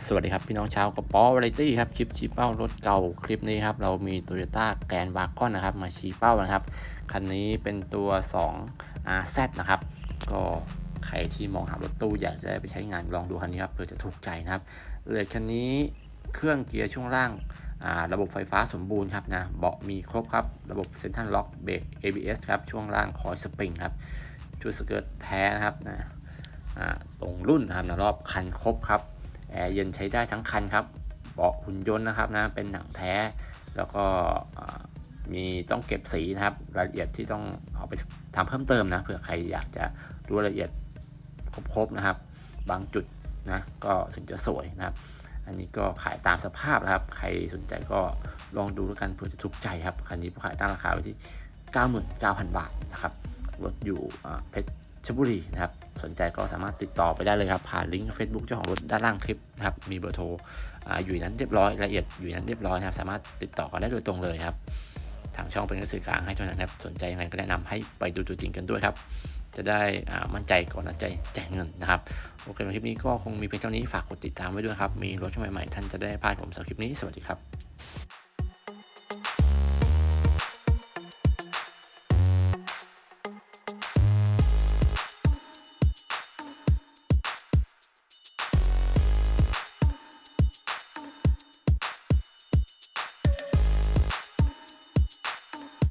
สวัสดีครับ พี่น้องชาวกระป๋อวาไรตี้ครับ คลิปชี้เป้ารถเก่าคลิปนี้ครับ เรามี Toyota แกนวากอนนะครับ มาชี้เป้านะครับ คันนี้เป็นตัว 2 RZ นะครับ ก็ใครที่มองหารถตู้อยากจะได้ไปใช้งานลองดูคันนี้ครับเผื่อจะถูกใจนะครับเลยคันนี้เครื่องเกียร์ช่วงล่างาระบบไฟฟ้าสมบูรณ์ครับนะเบาะมีครบครับ ระบบเซ็นทรัลล็อกเบรก ABS ครับช่วงล่างคอยสปริงครับชุดสเกิร์ตแท้นะครับนะตรงรุ่นนะครับนะรอบคันครบครับ แอร์เย็นใช้ได้ทั้งคันครับเบาะหุ่นยนต์นะครับนะเป็นหนังแท้แล้วก็มีต้องเก็บสีนะครับรายละเอียดที่ต้องเอาไปทำเพิ่มเติมนะเผื่อใครอยากจะรู้รายละเอียดครบๆนะครับ บางจุดนะก็ถึงจะสวยนะครับ อันนี้ก็ขายตามสภาพนะครับ ใครสนใจก็ลองดูแล้วกันเผื่อจะถูกใจครับคันนี้ขายตั้งราคาไว้ที่ 99,000 บาทนะครับรถอยู่เพชร ชลบุรีนะครับสนใจก็สามารถติดต่อไปได้เลยครับ ผ่านลิงก์ Facebook เจ้าของรถด้านล่างคลิปนะครับมีเบอร์โทรออยู่นั้นเรียบร้อยละเอียดอยู่นั้นเรียบร้อยนะครับ สามารถติดต่อกันได้โดยตรงเลยครับ ทางช่องเป็นกระสือกลางให้เท่านั้นครับสนใจยังไงก็แนะนำให้ไปดูตัวจริงกันด้วยครับ จะได้มั่นใจก่อนตัดใจแจกเงินนะครับโอเคในคลิปนี้ก็คงมีเพียงเท่านี้ฝากกดติดตามไว้ด้วยครับมีรถใหม่ๆท่านจะได้พลาดผมสำหรับคลิปนี้สวัสดีครับ